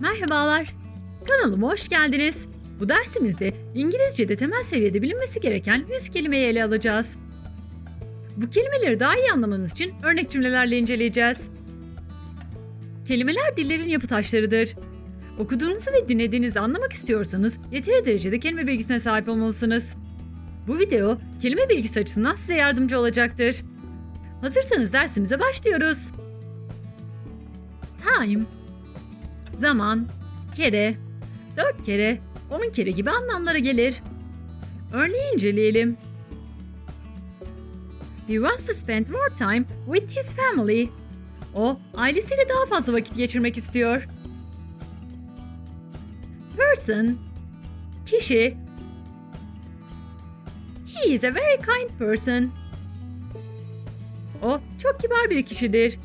Merhabalar. Kanalıma hoş geldiniz. Bu dersimizde İngilizce'de temel seviyede bilinmesi gereken 100 kelimeyi ele alacağız. Bu kelimeleri daha iyi anlamanız için örnek cümlelerle inceleyeceğiz. Kelimeler dillerin yapı taşlarıdır. Okuduğunuzu ve dinlediğinizi anlamak istiyorsanız yeteri derecede kelime bilgisine sahip olmalısınız. Bu video kelime bilgisi açısından size yardımcı olacaktır. Hazırsanız dersimize başlıyoruz. Time zaman, kere, dört kere, on kere gibi anlamlara gelir. Örneği inceleyelim. He wants to spend more time with his family. O, ailesiyle daha fazla vakit geçirmek istiyor. Person, kişi. He is a very kind person. O, çok kibar bir kişidir.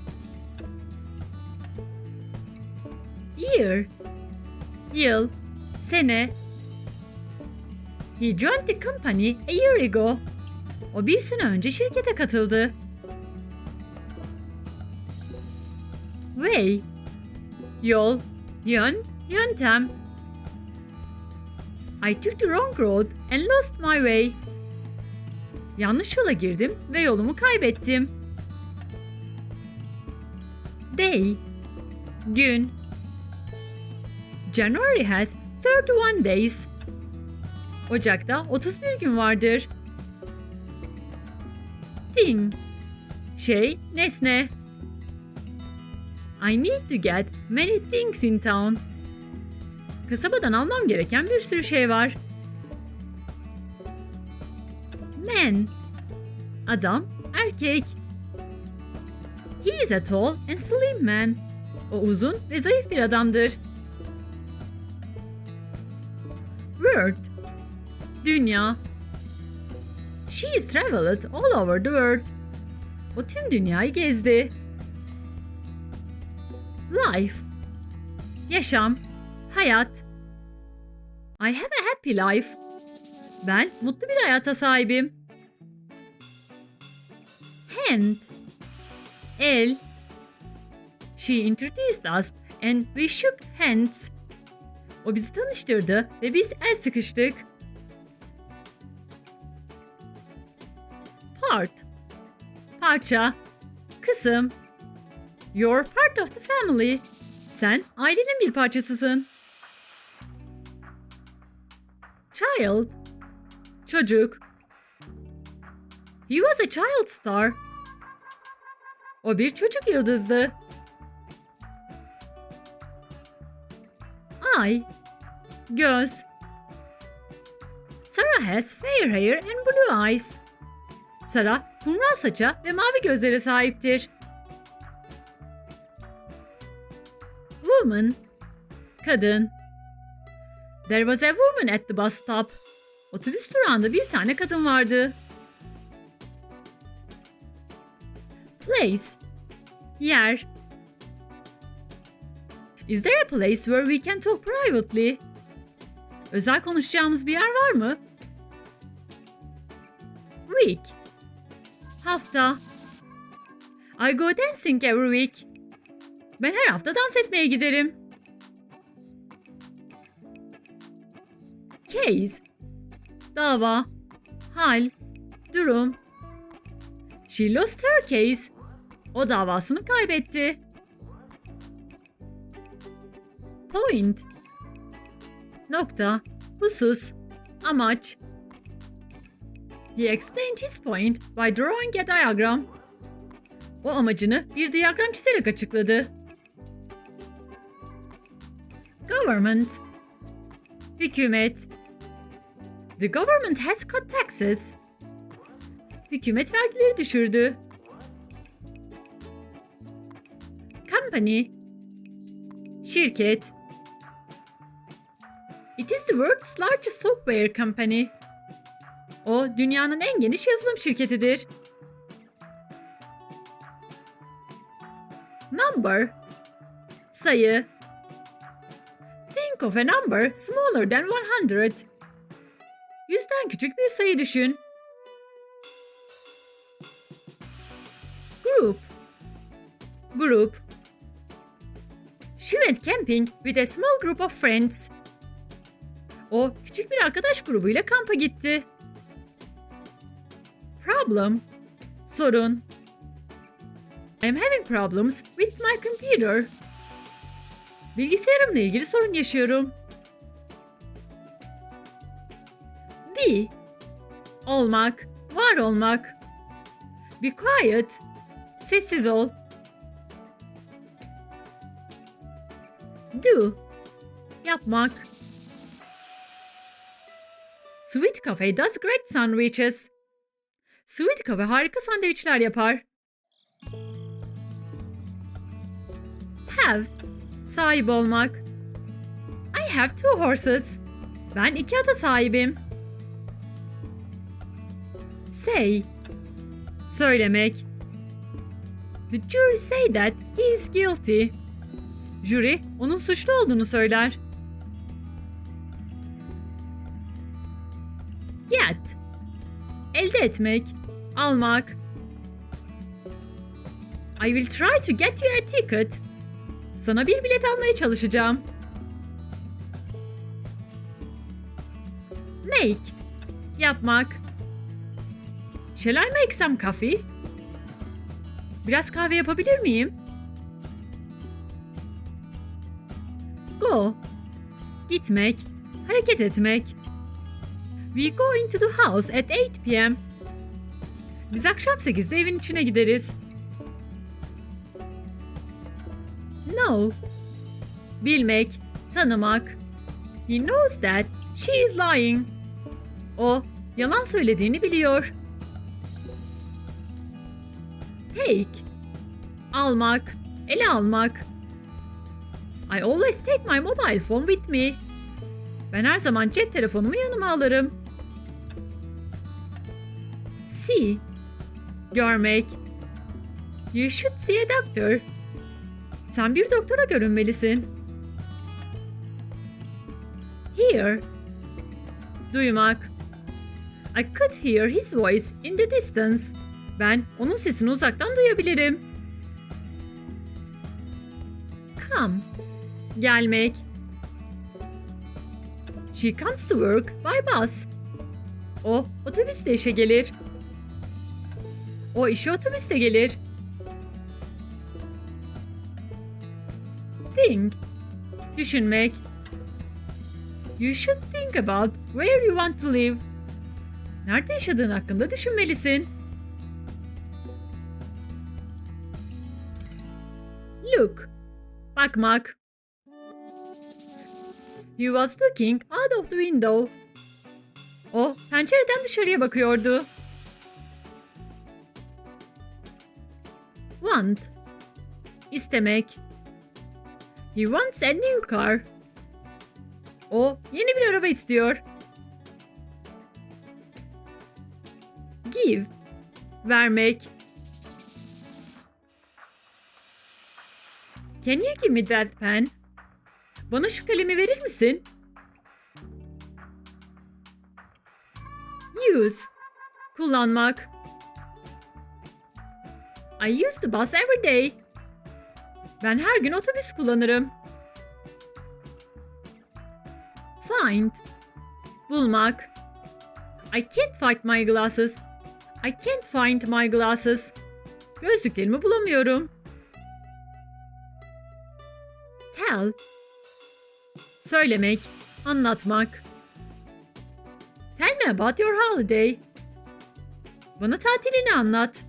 Year Yıl Sene He joined the company a year ago. O bir sene önce şirkete katıldı. Way Yol Yön Yöntem I took the wrong road and lost my way. Yanlış yola girdim ve yolumu kaybettim. Day Gün January has 31 days. Ocak'ta 31 gün vardır. Thing Şey, nesne. I need to get many things in town. Kasabadan almam gereken bir sürü şey var. Man Adam, erkek. He is a tall and slim man. O uzun ve zayıf bir adamdır. World Dünya She has traveled all over the world. O tüm dünyayı gezdi. Life Yaşam Hayat I have a happy life. Ben mutlu bir hayata sahibim. Hand El She introduced us and we shook hands. O bizi tanıştırdı ve biz el sıkıştık. Part Parça Kısım You're part of the family. Sen ailenin bir parçasısın. Child Çocuk He was a child star. O bir çocuk yıldızdı. Eye Göz Sarah has fair hair and blue eyes. Sarah kumral saça ve mavi gözlere sahiptir. Woman Kadın There was a woman at the bus stop. Otobüs durağında bir tane kadın vardı. Place Yer Is there a place where we can talk privately? Özel konuşacağımız bir yer var mı? Week Hafta I go dancing every week. Ben her hafta dans etmeye giderim. Case Dava Hal Durum She lost her case. O davasını kaybetti. Point Nokta Husus Amaç He explained his point by drawing a diagram. O amacını bir diyagram çizerek açıkladı. Government Hükümet The government has cut taxes. Hükümet vergileri düşürdü. Company Şirket It is the world's largest software company. O dünyanın en geniş yazılım şirketidir. Number Sayı Think of a number smaller than 100. Yüzden küçük bir sayı düşün. Group Grup She went camping with a small group of friends. O küçük bir arkadaş grubuyla kampa gitti. Problem. Sorun. I'm having problems with my computer. Bilgisayarımla ilgili sorun yaşıyorum. Be. Olmak, var olmak. Be quiet. Sessiz ol. Do. Yapmak. Sweet Cafe does great sandwiches. Sweet Cafe harika sandviçler yapar. Have. Sahip olmak. I have two horses. Ben iki ata sahibim. Say. Söylemek. The jury say that he is guilty. Jüri onun suçlu olduğunu söyler. Etmek, almak. I will try to get you a ticket. Sana bir bilet almaya çalışacağım. Make. Yapmak. Shall I make some coffee? Biraz kahve yapabilir miyim? Go. Gitmek, hareket etmek. We go into the house at 8 p.m. Biz akşam 8'de evin içine gideriz. No. Bilmek, tanımak. He knows that she is lying. O yalan söylediğini biliyor. Take. Almak, ele almak. I always take my mobile phone with me. Ben her zaman cep telefonumu yanıma alırım. See. Görmek. You should see a doctor. Sen bir doktora görünmelisin. Hear. Duymak. I could hear his voice in the distance. Ben onun sesini uzaktan duyabilirim. Come. Gelmek. She comes to work by bus. O otobüsle işe gelir. O işe otobüste gelir. Think. Düşünmek. You should think about where you want to live. Nerede yaşadığın hakkında düşünmelisin. Look. Bakmak. He was looking out of the window. O pencereden dışarıya bakıyordu. Want. İstemek. He wants a new car. O yeni bir araba istiyor. Give. Vermek. Can you give me that pen? Bana şu kalemi verir misin? Use. Kullanmak. I use the bus every day. Ben her gün otobüs kullanırım. Find. Bulmak. I can't find my glasses. I can't find my glasses. Gözlüklerimi bulamıyorum. Tell. Söylemek, anlatmak. Tell me about your holiday. Bana tatilini anlat.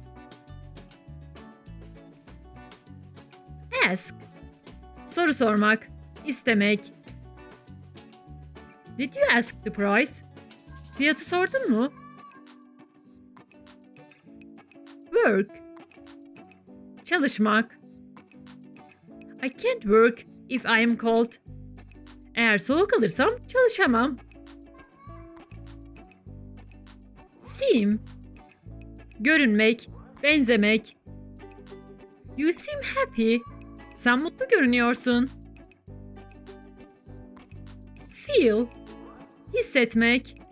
Ask. Soru sormak, istemek. Did you ask the price? Fiyatı sordun mu? Work. Çalışmak. I can't work if I am cold. Eğer soğuk alırsam çalışamam. Seem. Görünmek, benzemek. You seem happy. Sen mutlu görünüyorsun. Feel. Hissetmek.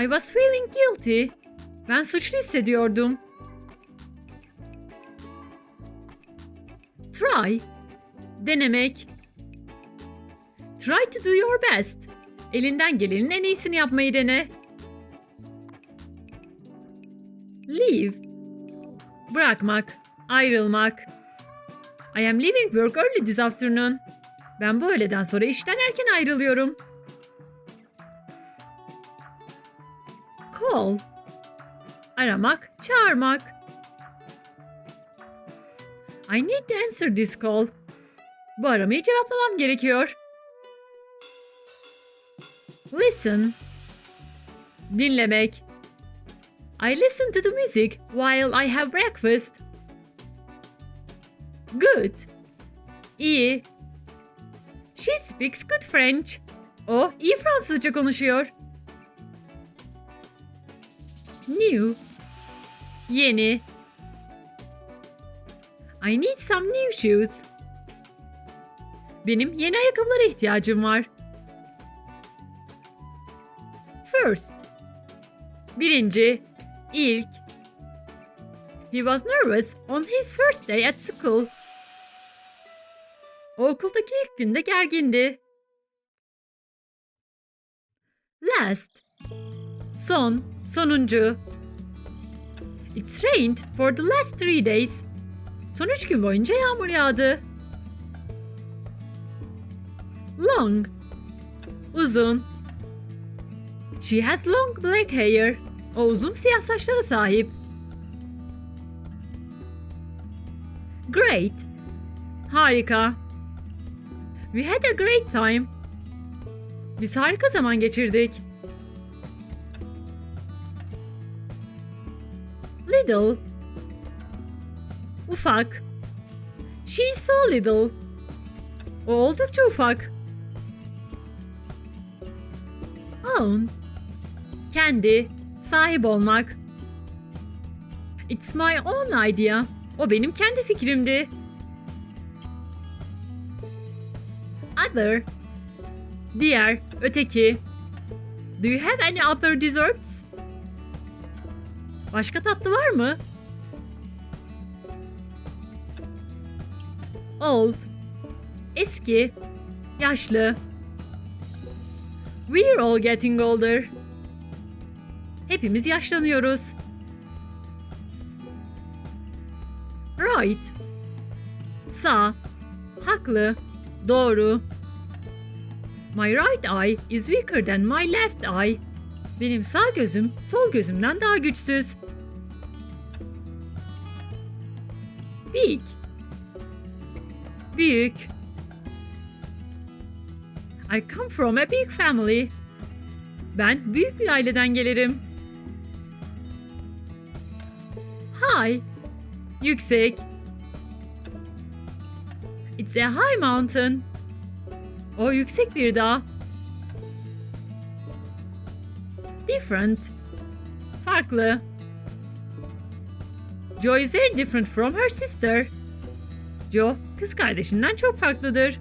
I was feeling guilty. Ben suçlu hissediyordum. Try. Denemek. Try to do your best. Elinden gelenin en iyisini yapmayı dene. Leave. Bırakmak, ayrılmak. I am leaving work early this afternoon. Ben bu öğleden sonra işten erken ayrılıyorum. Call. Aramak, çağırmak. I need to answer this call. Bu aramayı cevaplamam gerekiyor. Listen. Dinlemek. I listen to the music while I have breakfast. Good. İyi. She speaks good French. O iyi Fransızca konuşuyor. New. Yeni. I need some new shoes. Benim yeni ayakkabılara ihtiyacım var. First. Birinci. ilk. He was nervous on his first day at school. Okuldaki ilk günde gergindi. Last. Son, sonuncu. It's rained for the last three days. Son üç gün boyunca yağmur yağdı. Long. Uzun. She has long black hair. O uzun siyah saçlara sahip. Great. Harika. We had a great time. Biz harika zaman geçirdik. Little. Ufak. She's so little. O oldukça ufak. Own. Kendi, sahip olmak. It's my own idea. O benim kendi fikrimdi. Other. Diğer, öteki. Do you have any other desserts? Başka tatlı var mı? Old. Eski. Yaşlı. We're all getting older. Hepimiz yaşlanıyoruz. Right. Sağ. Haklı. Doğru. My right eye is weaker than my left eye. Benim sağ gözüm sol gözümden daha güçsüz. Big. Büyük. I come from a big family. Ben büyük bir aileden gelirim. High. Yüksek. It's a high mountain. O yüksek bir dağ. Different. Farklı. Joe is very different from her sister. Joe, kız kardeşinden çok farklıdır.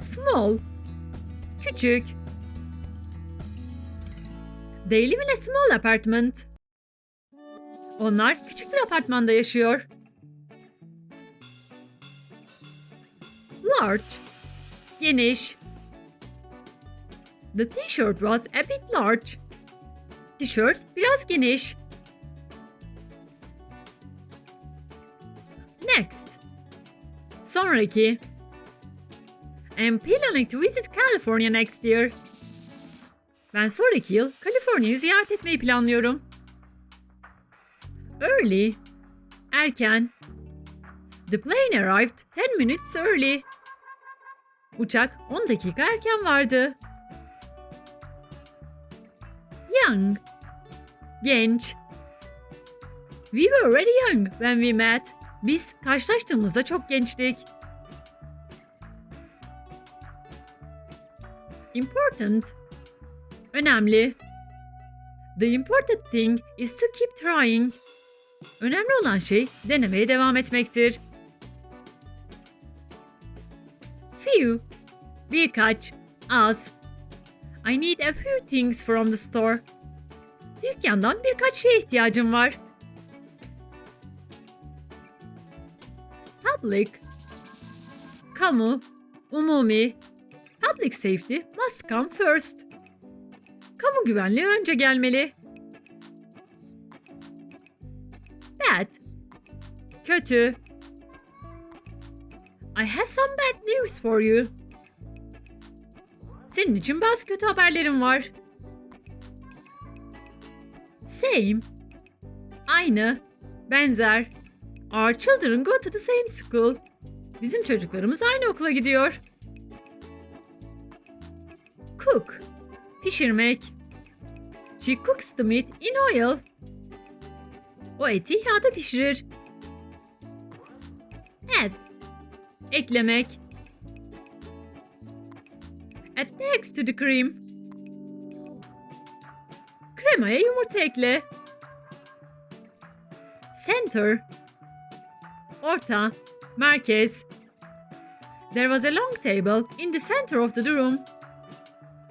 Small. Küçük. They live in a small apartment. Onlar küçük bir apartmanda yaşıyor. Large. Geniş. The t-shirt was a bit large. Tişört biraz geniş. Next. Sonraki. I'm planning to visit California next year. Ben sonraki yıl Kaliforniya'yı ziyaret etmeyi planlıyorum. Early. Erken. The plane arrived 10 minutes early. Uçak 10 dakika erken vardı. Young. Genç. We were very young when we met. Biz karşılaştığımızda çok gençtik. Important. Önemli. The important thing is to keep trying. Önemli olan şey denemeye devam etmektir. Few. Birkaç. Az. I need a few things from the store. Dükkandan birkaç şeye ihtiyacım var. Public. Kamu. Umumi. Public safety must come first. Kamu güvenliği önce gelmeli. Bad. Kötü. I have some bad news for you. Senin için bazı kötü haberlerim var. Same. Aynı. Benzer. Our children go to the same school. Bizim çocuklarımız aynı okula gidiyor. Cook. Pişirmek. She cooks the meat in oil. O eti yağda pişirir. Add. Eklemek. Add eggs to the cream. Kremaya yumurta ekle. Center. Orta. Merkez. There was a long table in the center of the room.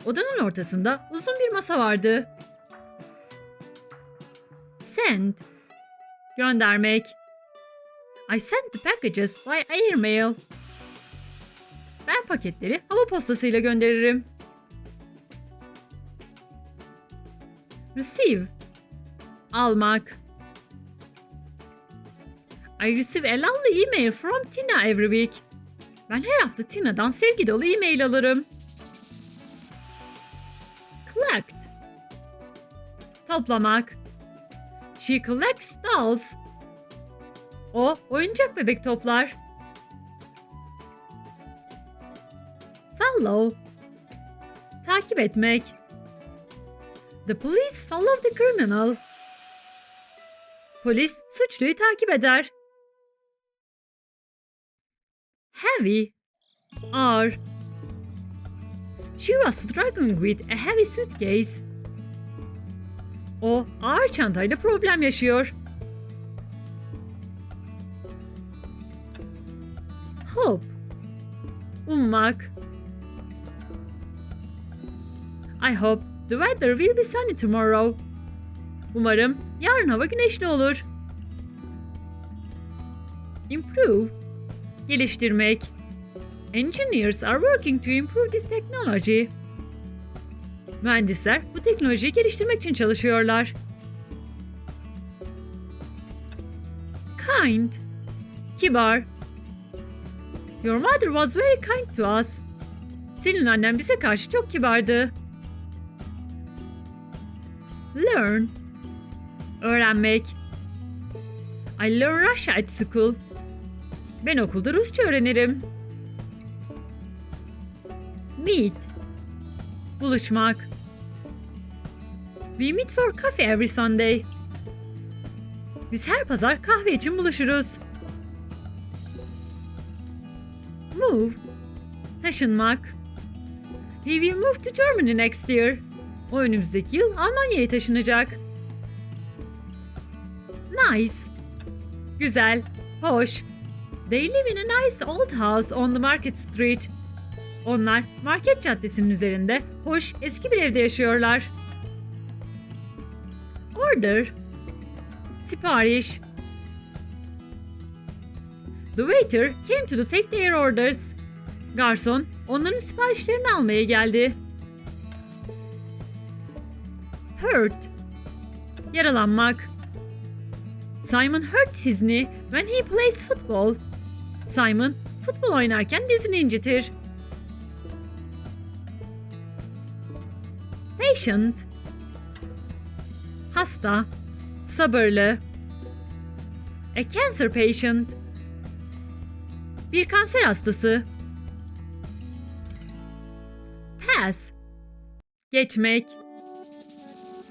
Odanın ortasında uzun bir masa vardı. Send. Göndermek. I sent the packages by airmail. Ben paketleri hava postasıyla gönderirim. Receive. Almak. I receive a lovely email from Tina every week. Ben her hafta Tina'dan sevgi dolu e-mail alırım. Collect. Toplamak. She collects dolls. O oyuncak bebek toplar. Follow. Takip etmek. The police follow the criminal. Polis suçluyu takip eder. Heavy. Ağır. She was struggling with a heavy suitcase. O ağır çantayla problem yaşıyor. Hope. Ummak. I hope the weather will be sunny tomorrow. Umarım yarın hava güneşli olur. Improve. Geliştirmek. Engineers are working to improve this technology. Mühendisler bu teknolojiyi geliştirmek için çalışıyorlar. Kind. Kibar. Your mother was very kind to us. Senin annen bize karşı çok kibardı. Learn. Öğrenmek. I learn Russia at school. Ben okulda Rusça öğrenirim. Meet. Buluşmak. We meet for coffee every Sunday. Biz her pazar kahve için buluşuruz. Move. Taşınmak. He will move to Germany next year. O önümüzdeki yıl Almanya'ya taşınacak. Nice. Güzel. Hoş. They live in a nice old house on the Market Street. Onlar Market Caddesi'nin üzerinde hoş eski bir evde yaşıyorlar. Order. Sipariş. The waiter came to take their orders. Garson onların siparişlerini almaya geldi. Hurt. Yaralanmak. Simon hurts his knee when he plays football. Simon futbol oynarken dizini incitir. Patient. Hasta. Sabırlı. A cancer patient. Bir kanser hastası. Pass. Geçmek.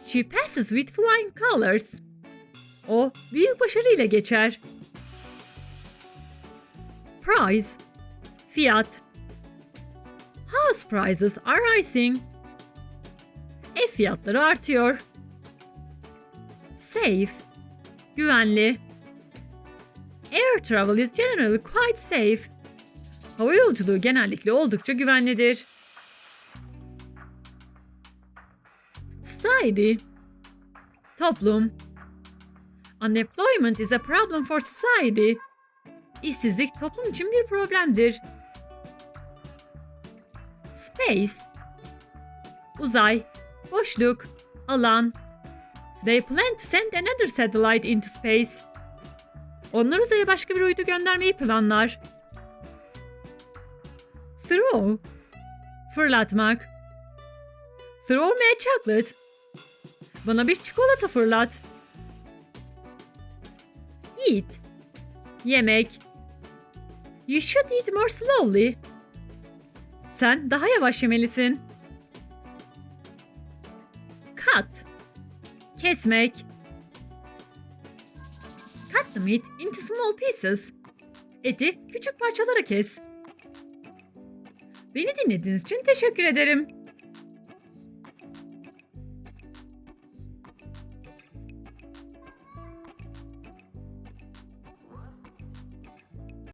She passes with flying colors. O büyük başarıyla geçer. Price. Fiyat. House prices are rising. Ev fiyatları artıyor. Safe. Güvenli. Air travel is generally quite safe. Hava yolculuğu genellikle oldukça güvenlidir. Society. Toplum. Unemployment is a problem for society. İşsizlik toplum için bir problemdir. Space Uzay, boşluk, alan. They plan to send another satellite into space. Onlar uzaya başka bir uydu göndermeyi planlar. Throw Fırlatmak Throw me a chocolate. Bana bir çikolata fırlat. Eat. Yemek. You should eat more slowly. Sen daha yavaş yemelisin. Cut. Kesmek. Cut the meat into small pieces. Eti küçük parçalara kes. Beni dinlediğiniz için teşekkür ederim.